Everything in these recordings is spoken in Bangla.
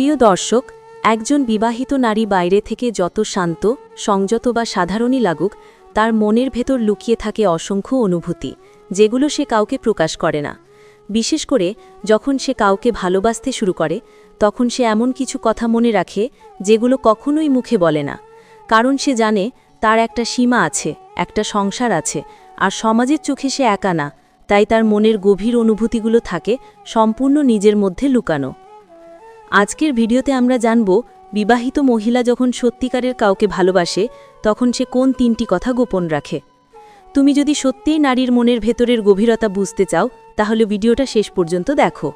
প্রিয় দর্শক, একজন বিবাহিত নারী বাইরে থেকে যত শান্ত, সংযত বা সাধারণই লাগুক, তার মনের ভেতর লুকিয়ে থাকে অসংখ্য অনুভূতি, যেগুলো সে কাউকে প্রকাশ করে না। বিশেষ করে যখন সে কাউকে ভালোবাসতে শুরু করে, তখন সে এমন কিছু কথা মনে রাখে, যেগুলো কখনোই মুখে বলে না। কারণ সে জানে, তার একটা সীমা আছে, একটা সংসার আছে, আর সমাজের চোখে সে একা না, তাই তার মনের গভীর অনুভূতিগুলো থাকে, সম্পূর্ণ নিজের মধ্যে লুকানো। আজকের ভিডিওতে আমরা জানব, বিবাহিত মহিলা যখন সত্যিকারের কাউকে ভালোবাসে, তখন সে কোন তিনটি কথা গোপন রাখে। তুমি যদি সত্যিই নারীর মনের ভেতরের গভীরতা বুঝতে চাও, তাহলে ভিডিওটা শেষ পর্যন্ত দেখো।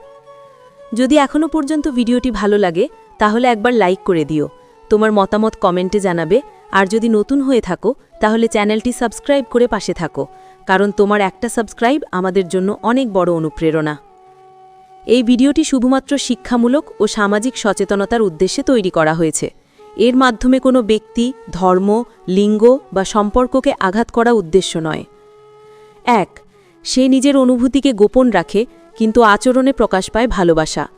যদি এখনও পর্যন্ত ভিডিওটি ভালো লাগে, তাহলে একবার লাইক করে দিও। তোমার মতামত কমেন্টে জানাবে। আর যদি নতুন হয়ে থাকো, তাহলে চ্যানেলটি সাবস্ক্রাইব করে পাশে থাকো। কারণ তোমার একটা সাবস্ক্রাইব আমাদের জন্য অনেক বড় অনুপ্রেরণা। এই ভিডিওটি শুধুমাত্র শিক্ষামূলক ও সামাজিক সচেতনতার উদ্দেশ্যে তৈরি করা হয়েছে। এর মাধ্যমে কোনো ব্যক্তি, ধর্ম, লিঙ্গ বা সম্পর্ককে আঘাত করা উদ্দেশ্য নয়। এক, সে নিজের অনুভূতিকে গোপন রাখে, কিন্তু আচরণে প্রকাশ পায় ভালোবাসা।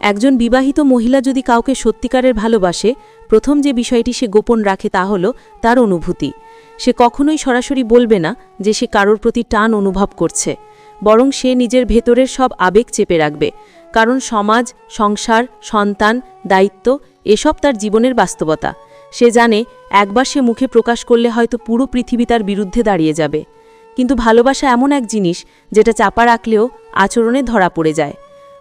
একজন বিবাহিত মহিলা যদি কাউকে সত্যিকারের ভালোবাসে, প্রথম যে বিষয়টি সে গোপন রাখে তা হল তার অনুভূতি। সে কখনোই সরাসরি বলবে না যে সে কারোর প্রতি টান অনুভব করছে। বরং সে নিজের ভেতরের সব আবেগ চেপে রাখবে, কারণ সমাজ, সংসার, সন্তান, দায়িত্ব, এসব তার জীবনের বাস্তবতা। সে জানে, একবার সে মুখে প্রকাশ করলে হয়তো পুরো পৃথিবী তার বিরুদ্ধে দাঁড়িয়ে যাবে। কিন্তু ভালোবাসা এমন এক জিনিস, যেটা চাপা রাখলেও আচরণে ধরা পড়ে যায়।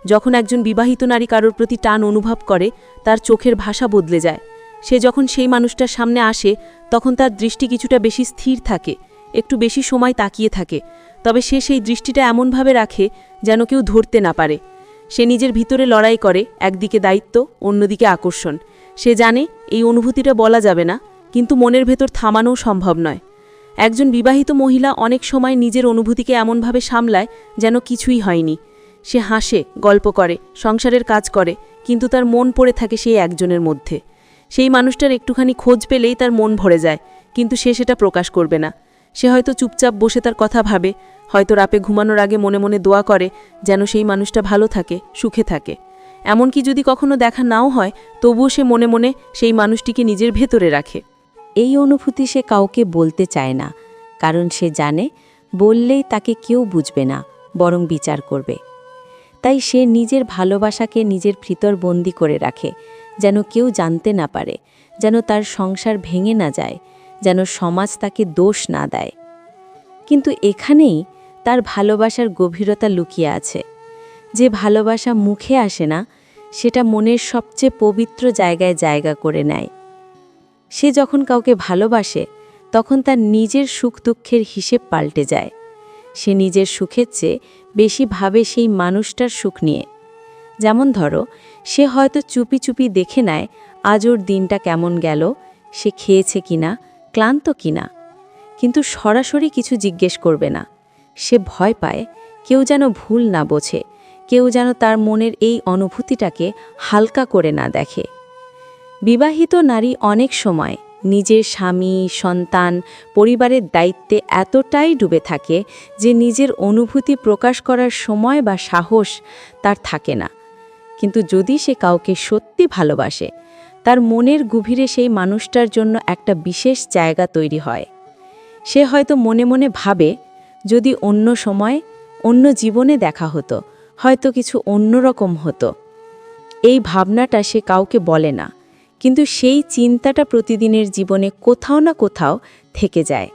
যখন একজন বিবাহিত নারী কারোর প্রতি টান অনুভব করে, তার চোখের ভাষা বদলে যায়। সে যখন সেই মানুষটার সামনে আসে, তখন তার দৃষ্টি কিছুটা বেশি স্থির থাকে। একটু বেশি সময় তাকিয়ে থাকে, তবে সে সেই দৃষ্টিটা এমনভাবে রাখে যেন কেউ ধরতে না পারে। সে নিজের ভিতরে লড়াই করে, একদিকে দায়িত্ব, অন্যদিকে আকর্ষণ। সে জানে এই অনুভূতিটা বলা যাবে না, কিন্তু মনের ভেতর থামানোও সম্ভব নয়। একজন বিবাহিত মহিলা অনেক সময় নিজের অনুভূতিকে এমনভাবে সামলায় যেন কিছুই হয়নি। সে হাসে, গল্প করে, সংসারের কাজ করে, কিন্তু তার মন পড়ে থাকে সেই একজনের মধ্যে। সেই মানুষটার একটুখানি খোঁজ পেলেই তার মন ভরে যায়, কিন্তু সে সেটা প্রকাশ করবে না। সে হয়তো চুপচাপ বসে তার কথা ভাবে, হয়তো রাপে ঘুমানোর আগে মনে মনে দোয়া করে যেন সেই মানুষটা ভালো থাকে, সুখে থাকে। এমনকি যদি কখনো দেখা নাও হয়, তবুও সে মনে মনে সেই মানুষটিকে নিজের ভেতরে রাখে। এই অনুভূতি সে কাউকে বলতে চায় না, কারণ সে জানে, বললেই তাকে কেউ বুঝবে না, বরং বিচার করবে। তাই সে নিজের ভালোবাসাকে নিজের ভিতর বন্দি করে রাখে, যেন কেউ জানতে না পারে, যেন তার সংসার ভেঙে না যায় যেন সমাজ তাকে দোষ না দেয়। কিন্তু এখানেই তার ভালোবাসার গভীরতা লুকিয়ে আছে। যে ভালোবাসা মুখে আসে না, সেটা মনের সবচেয়ে পবিত্র জায়গায় জায়গা করে নেয়। সে যখন কাউকে ভালোবাসে, তখন তার নিজের সুখ দুঃখের হিসেব পাল্টে যায়। সে নিজের সুখের চেয়ে বেশি ভাবে সেই মানুষটার সুখ নিয়ে। যেমন ধরো, সে হয়তো চুপি চুপি দেখে নেয়, আজ ওর দিনটা কেমন গেল, সে খেয়েছে কিনা ক্লান্ত কিনা। কিন্তু সরাসরি কিছু জিজ্ঞেস করবে না। সে ভয় পায়, কেউ যেন ভুল না বোঝে, কেউ যেন তার মনের এই অনুভূতিটাকে হালকা করে না দেখে। বিবাহিত নারী অনেক সময় নিজের স্বামী, সন্তান, পরিবারের দায়িত্বে এতটাই ডুবে থাকে যে নিজের অনুভূতি প্রকাশ করার সময় বা সাহস তার থাকে না। কিন্তু যদি সে কাউকে সত্যি ভালোবাসে তার মনের গভীরে সেই মানুষটার জন্য একটা বিশেষ জায়গা তৈরি হয়। সে হয়তো মনে মনে ভাবে, যদি অন্য সময়, অন্য জীবনে দেখা হতো, হয়তো কিছু অন্যরকম হতো। এই ভাবনাটা সে কাউকে বলে না, কিন্তু সেই চিন্তাটা প্রতিদিনের জীবনে কোথাও না কোথাও থেকে যায়।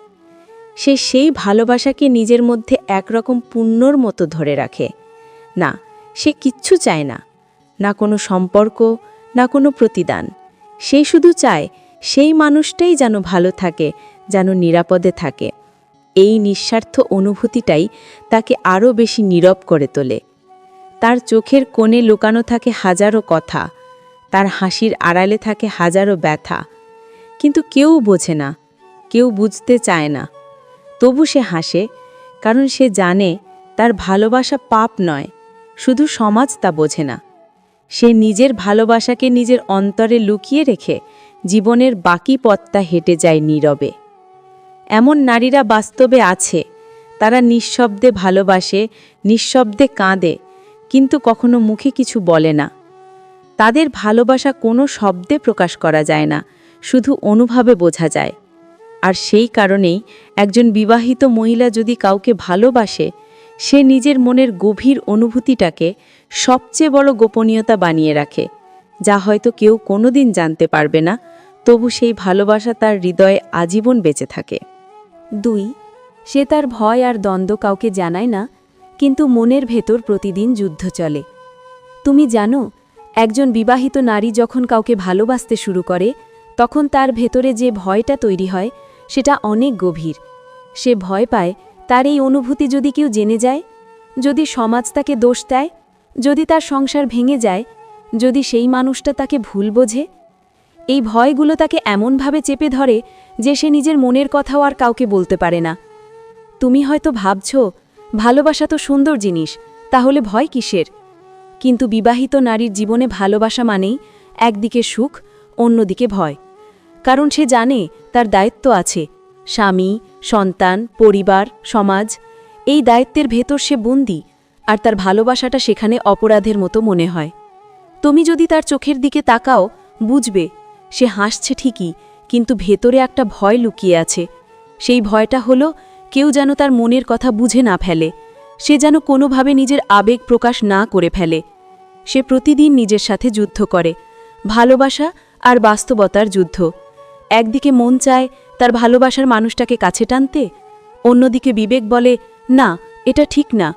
সে সেই ভালোবাসাকে নিজের মধ্যে একরকম পুণ্যর মতো ধরে রাখে। না, সে কিচ্ছু চায় না। না কোনো সম্পর্ক না কোনো প্রতিদান। সে শুধু চায় সেই মানুষটাই যেন ভালো থাকে, যেন নিরাপদে থাকে। এই নিঃস্বার্থ অনুভূতিটাই তাকে আরও বেশি নীরব করে তোলে। তার চোখের কোণে লুকানো থাকে হাজারো কথা, তার হাসির আড়ালে থাকে হাজারো ব্যথা। কিন্তু কেউ বোঝে না, কেউ বুঝতে চায় না। তবু সে হাসে, কারণ সে জানে তার ভালোবাসা পাপ নয়, শুধু সমাজ তা বোঝে না। সে নিজের ভালোবাসাকে নিজের অন্তরে লুকিয়ে রেখে জীবনের বাকি পথটা হেঁটে যায় নীরবে। এমন নারীরা বাস্তবে আছে, তারা নিঃশব্দে ভালোবাসে, নিঃশব্দে কাঁদে, কিন্তু কখনো মুখে কিছু বলে না। তাদের ভালোবাসা কোনো শব্দে প্রকাশ করা যায় না, শুধু অনুভাবে বোঝা যায়। আর সেই কারণেই একজন বিবাহিত মহিলা যদি কাউকে ভালোবাসে সে নিজের মনের গভীর অনুভূতিটাকে সবচেয়ে বড় গোপনীয়তা বানিয়ে রাখে, যা হয়তো কেউ কোনোদিন জানতে পারবে না, তবু সেই ভালোবাসা তার হৃদয়ে আজীবন বেঁচে থাকে। দুই, সে তার ভয় আর দ্বন্দ্ব কাউকে জানায় না, কিন্তু মনের ভেতর প্রতিদিন যুদ্ধ চলে। তুমি জানো, একজন বিবাহিত নারী যখন কাউকে ভালোবাসতে শুরু করে, তখন তার ভেতরে যে ভয়টা তৈরি হয়, সেটা অনেক গভীর। সে ভয় পায় তার এই অনুভূতি যদি কেউ জেনে যায়, যদি সমাজ তাকে দোষ দেয়, যদি তার সংসার ভেঙে যায়, যদি সেই মানুষটা তাকে ভুল বোঝে, এই ভয়গুলো তাকে এমনভাবে চেপে ধরে যে সে নিজের মনের কথাও আর কাউকে বলতে পারে না। তুমি হয়তো ভাবছ, ভালোবাসা তো সুন্দর জিনিস, তাহলে ভয় কিসের? কিন্তু বিবাহিত নারীর জীবনে ভালোবাসা মানেই একদিকে সুখ, অন্যদিকে ভয়। কারণ সে জানে তার দায়িত্ব আছে স্বামী, সন্তান, পরিবার, সমাজ, এই দায়িত্বের ভেতর সে বন্দি, আর তার ভালোবাসাটা সেখানে অপরাধের মতো মনে হয়। তুমি যদি তার চোখের দিকে তাকাও, বুঝবে, সে হাসছে ঠিকই, কিন্তু ভেতরে একটা ভয় লুকিয়ে আছে। সেই ভয়টা হলো, কেউ যেন তার মনের কথা বুঝে না ফেলে, সে যেন কোনোভাবে নিজের আবেগ প্রকাশ না করে ফেলে। সে প্রতিদিন নিজের সাথে যুদ্ধ করে, ভালোবাসা আর বাস্তবতার যুদ্ধ। একদিকে মন চায় তার ভালোবাসার মানুষটাকে কাছে টানতে অন্যদিকে বিবেক বলে, না, এটা ঠিক না।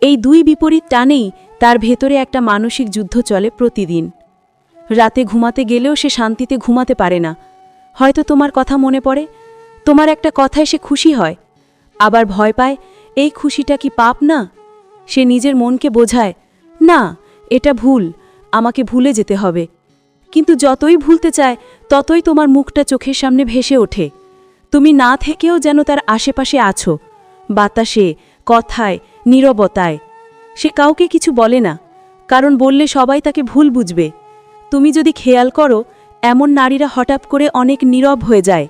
এই দুই বিপরীত টানেই তার ভেতরে একটা মানসিক যুদ্ধ চলে প্রতিদিন। রাতে ঘুমাতে গেলেও সে শান্তিতে ঘুমাতে পারে না। হয়তো তোমার কথা মনে পড়ে, তোমার একটা কথায় সে খুশি হয়। আবার ভয় পায়, এই খুশিটা কি পাপ না? সে নিজের মনকে বোঝায়, না, এটা ভুল, আমাকে ভুলে যেতে হবে। কিন্তু যতই ভুলতে চায়, ততই তোমার মুখটা চোখের সামনে ভেসে ওঠে। তুমি না থেকেও যেন তার আশেপাশে আছো। বাতাসে, কথায়, নীরবতায়। সে কাউকে কিছু বলে না, কারণ বললে সবাই তাকে ভুল বুঝবে। তুমি যদি খেয়াল করো, এমন নারীরা হঠাৎ করে অনেক নীরব হয়ে যায়।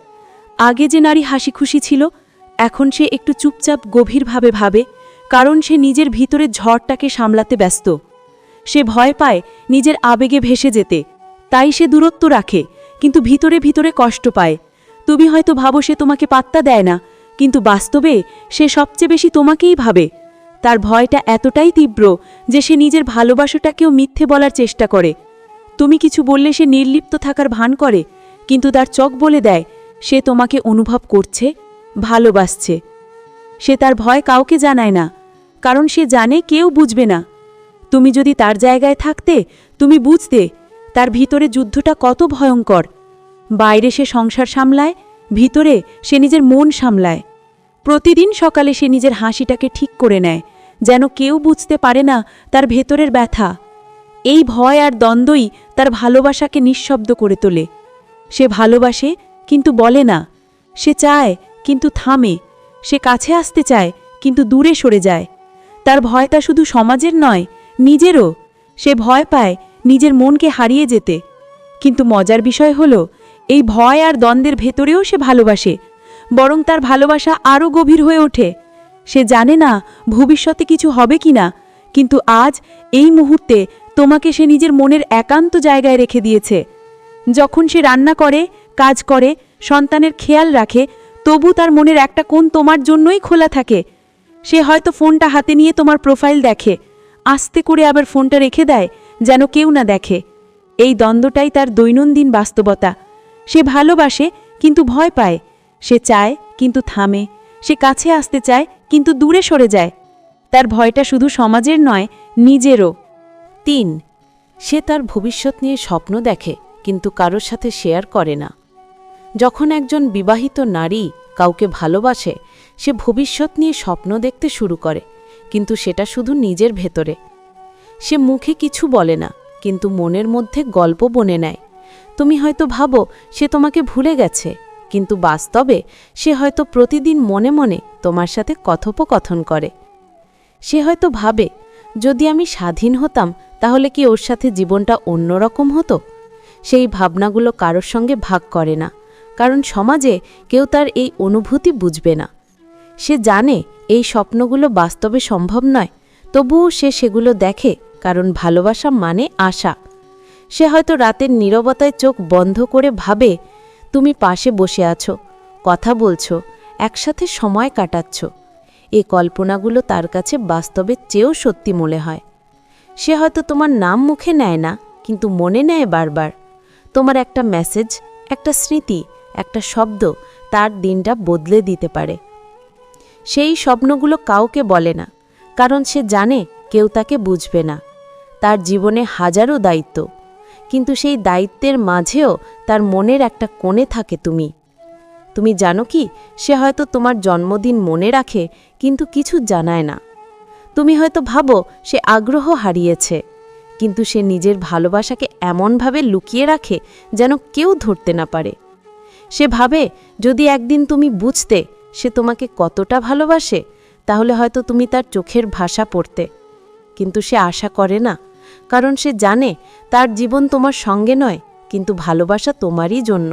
আগে যে নারী হাসি খুশি ছিল, এখন সে একটু চুপচাপ, গভীরভাবে ভাবে, কারণ সে নিজের ভিতরের ঝড়টাকে সামলাতে ব্যস্ত। সে ভয় পায় নিজের আবেগে ভেসে যেতে। তাই সে দূরত্ব রাখে, কিন্তু ভিতরে ভিতরে কষ্ট পায়। তুমি হয়তো ভাবো সে তোমাকে পাত্তা দেয় না, কিন্তু বাস্তবে সে সবচেয়ে বেশি তোমাকেই ভাবে। তার ভয়টা এতটাই তীব্র যে সে নিজের ভালোবাসাটাকেও মিথ্যে বলার চেষ্টা করে। তুমি কিছু বললে সে নির্লিপ্ত থাকার ভান করে, কিন্তু তার চোখ বলে দেয়, সে তোমাকে অনুভব করছে, ভালোবাসছে। সে তার ভয় কাউকে জানায় না, কারণ সে জানে কেউ বুঝবে না। তুমি যদি তার জায়গায় থাকতে, তুমি বুঝতে তার ভিতরে যুদ্ধটা কত ভয়ঙ্কর। বাইরে সে সংসার সামলায়, ভিতরে সে নিজের মন সামলায়। প্রতিদিন সকালে সে নিজের হাসিটাকে ঠিক করে নেয়, যেন কেউ বুঝতে পারে না তার ভেতরের ব্যথা। এই ভয় আর দ্বন্দ্বই তার ভালোবাসাকে নিঃশব্দ করে তোলে। সে ভালোবাসে, কিন্তু বলে না। সে চায়, কিন্তু থামে। সে কাছে আসতে চায়, কিন্তু দূরে সরে যায়। তার ভয়টা শুধু সমাজের নয়, নিজেরও। সে ভয় পায় নিজের মনকে হারিয়ে যেতে। কিন্তু মজার বিষয় হল, এই ভয় আর দ্বন্দ্বের ভেতরেও সে ভালোবাসে, বরং তার ভালোবাসা আরও গভীর হয়ে ওঠে। সে জানে না ভবিষ্যতে কিছু হবে কি না কিন্তু আজ এই মুহূর্তে তোমাকে সে নিজের মনের একান্ত জায়গায় রেখে দিয়েছে। যখন সে রান্না করে, কাজ করে, সন্তানের খেয়াল রাখে, তবু তার মনের একটা কোণ তোমার জন্যই খোলা থাকে। সে হয়তো ফোনটা হাতে নিয়ে তোমার প্রোফাইল দেখে, আস্তে করে আবার ফোনটা রেখে দেয় যেন কেউ না দেখে। এই দ্বন্দ্বটাই তার দৈনন্দিন বাস্তবতা। সে ভালোবাসে, কিন্তু ভয় পায়। সে চায়, কিন্তু থামে। সে কাছে আসতে চায়, কিন্তু দূরে সরে যায়। তার ভয়টা শুধু সমাজের নয়, নিজেরও। তিন, সে তার ভবিষ্যৎ নিয়ে স্বপ্ন দেখে, কিন্তু কারোর সাথে শেয়ার করে না। যখন একজন বিবাহিত নারী কাউকে ভালোবাসে, সে ভবিষ্যৎ নিয়ে স্বপ্ন দেখতে শুরু করে, কিন্তু সেটা শুধু নিজের ভেতরে। সে মুখে কিছু বলে না, কিন্তু মনের মধ্যে গল্প বনে নেয়। তুমি হয়তো ভাবো, সে তোমাকে ভুলে গেছে, কিন্তু বাস্তবে সে হয়তো প্রতিদিন মনে মনে তোমার সাথে কথোপকথন করে। সে হয়তো ভাবে, যদি আমি স্বাধীন হতাম, তাহলে কি ওর সাথে জীবনটা অন্যরকম হতো? সেই ভাবনাগুলো কারোর সঙ্গে ভাগ করে না, কারণ সমাজে কেউ তার এই অনুভূতি বুঝবে না। সে জানে, এই স্বপ্নগুলো বাস্তবে সম্ভব নয়, তবুও সে সেগুলো দেখে কারণ ভালোবাসা মানে আশা। সে হয়তো রাতের নীরবতায় চোখ বন্ধ করে ভাবে, তুমি পাশে বসে আছো, কথা বলছো, একসাথে সময় কাটাচ্ছ। এ কল্পনাগুলো তার কাছে বাস্তবের চেয়েও সত্যি মনে হয়। সে হয়তো তোমার নাম মুখে নেয় না, কিন্তু মনে নেয় বারবার। তোমার একটা মেসেজ, একটা স্মৃতি, একটা শব্দ তার দিনটা বদলে দিতে পারে। সেই স্বপ্নগুলো কাউকে বলে না, কারণ সে জানে কেউ তাকে বুঝবে না। তার জীবনে হাজারো দায়িত্ব। কিন্তু সেই দায়িত্বের মাঝেও তার মনের একটা কোণে থাকে তুমি। তুমি জানো কি, সে হয়তো তোমার জন্মদিন মনে রাখে, কিন্তু কিছু জানায় না। তুমি হয়তো ভাবো, সে আগ্রহ হারিয়েছে, কিন্তু সে নিজের ভালোবাসাকে এমনভাবে লুকিয়ে রাখে যেন কেউ ধরতে না পারে। সে ভাবে, যদি একদিন তুমি বুঝতে সে তোমাকে কতটা ভালোবাসে, তাহলে হয়তো তুমি তার চোখের ভাষা পড়তে। কিন্তু সে আশা করে না কারণ সে জানে তার জীবন তোমার সঙ্গে নয়, কিন্তু ভালোবাসা তোমারই জন্য।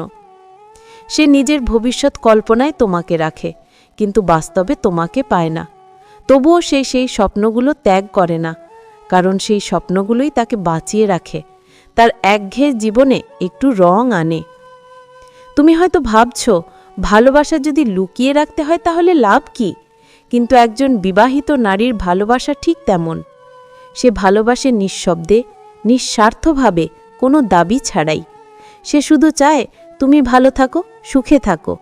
সে নিজের ভবিষ্যৎ কল্পনায় তোমাকে রাখে, কিন্তু বাস্তবে তোমাকে পায় না। তবুও সে সেই স্বপ্নগুলো ত্যাগ করে না, কারণ সেই স্বপ্নগুলোই তাকে বাঁচিয়ে রাখে। তার একঘেয়ে জীবনে একটু রং আনে। তুমি হয়তো ভাবছ, ভালোবাসা যদি লুকিয়ে রাখতে হয় তাহলে লাভ কি? কিন্তু একজন বিবাহিত নারীর ভালোবাসা ঠিক তেমন। সে ভালোবাসে নিঃশব্দে, নিঃস্বার্থভাবে কোনো দাবি ছাড়াই। সে শুধু চায়, তুমি ভালো থাকো, সুখে থাকো।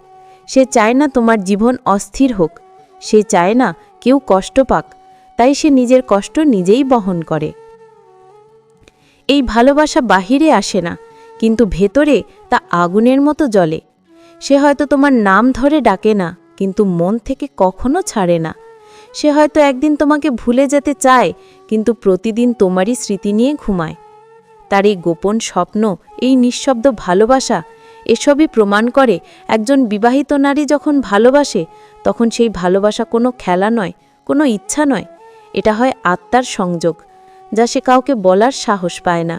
সে চায় না তোমার জীবন অস্থির হোক। সে চায় না কেউ কষ্ট পাক। তাই সে নিজের কষ্ট নিজেই বহন করে। এই ভালোবাসা বাহিরে আসে না, কিন্তু ভেতরে তা আগুনের মতো জ্বলে। সে হয়তো তোমার নাম ধরে ডাকে না, কিন্তু মন থেকে কখনো ছাড়ে না। সে হয়তো একদিন তোমাকে ভুলে যেতে চায়, কিন্তু প্রতিদিন তোমারই স্মৃতি নিয়ে ঘুমায়। তার এই গোপন স্বপ্ন, এই নিঃশব্দ ভালোবাসা, এসবই প্রমাণ করে একজন বিবাহিত নারী যখন ভালোবাসে, তখন সেই ভালোবাসা কোনো খেলা নয়, কোনো ইচ্ছা নয়। এটা হয় আত্মার সংযোগ, যা সে কাউকে বলার সাহস পায় না।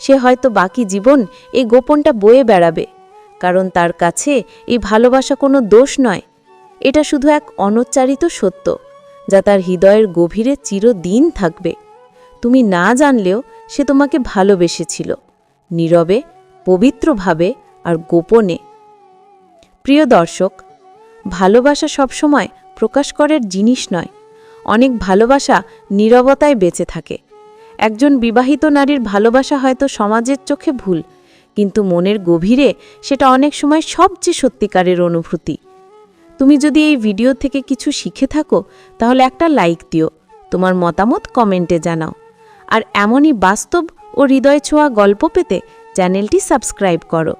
সে হয়তো বাকি জীবন এই গোপনটা বয়ে বেড়াবে, কারণ তার কাছে এই ভালোবাসা কোনো দোষ নয়। এটা শুধু এক অনুচ্চারিত সত্য, যা তার হৃদয়ের গভীরে চিরদিন থাকবে। তুমি না জানলেও সে তোমাকে ভালোবেসেছিল, নীরবে, পবিত্রভাবে আর গোপনে। প্রিয় দর্শক, ভালোবাসা সবসময় প্রকাশ করার জিনিস নয়, অনেক ভালোবাসা নীরবতায় বেঁচে থাকে। একজন বিবাহিত নারীর ভালোবাসা হয়তো সমাজের চোখে ভুল, কিন্তু মনের গভীরে সেটা অনেক সময় সবচেয়ে সত্যিকারের অনুভূতি। তুমি যদি এই ভিডিও থেকে কিছু শিখে থাকো, তাহলে একটা লাইক দিও, তোমার মতামত কমেন্টে জানাও। আর এমনই বাস্তব ও হৃদয় ছোঁয়া গল্প পেতে চ্যানেলটি সাবস্ক্রাইব করো।